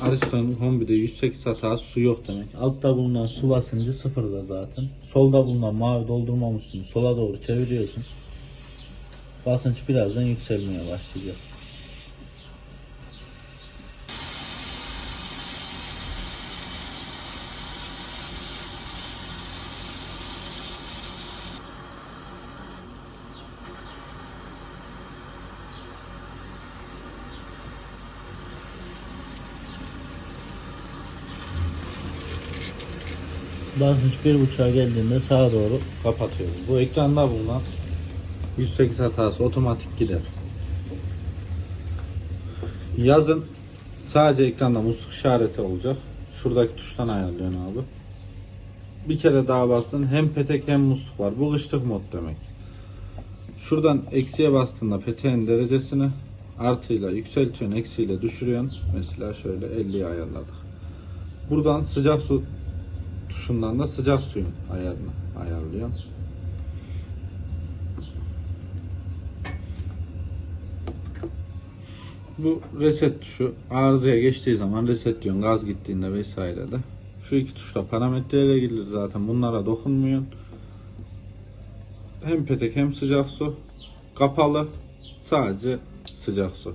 Ariston Kombi'de 108 hata su yok demek. Altta bulunan su basıncı sıfırda zaten. Solda bulunan mavi doldurma musluğunu sola doğru çeviriyorsun. Basınç birazdan yükselmeye başlayacak. Bir buçuğa geldiğinde sağa doğru kapatıyoruz. Bu ekranda bulunan 108 hatası otomatik gider. Yazın sadece ekranda musluk işareti olacak. Şuradaki tuştan ayarlıyorsun abi. Bir kere daha bastın hem petek hem musluk var. Bu kışlık mod demek. Şuradan eksiye bastığında peteğin derecesini artıyla yükseltiyorsun, eksiyle düşürüyorsun. Mesela şöyle 50'ye ayarladık. Buradan sıcak su tuşundan da sıcak suyun ayarını ayarlıyor. Bu reset tuşu arızaya geçtiği zaman reset diyorsun gaz gittiğinde vesaire de. Şu iki tuşla parametrelere girilir zaten bunlara dokunmuyorsun. Hem petek hem sıcak su kapalı sadece sıcak su.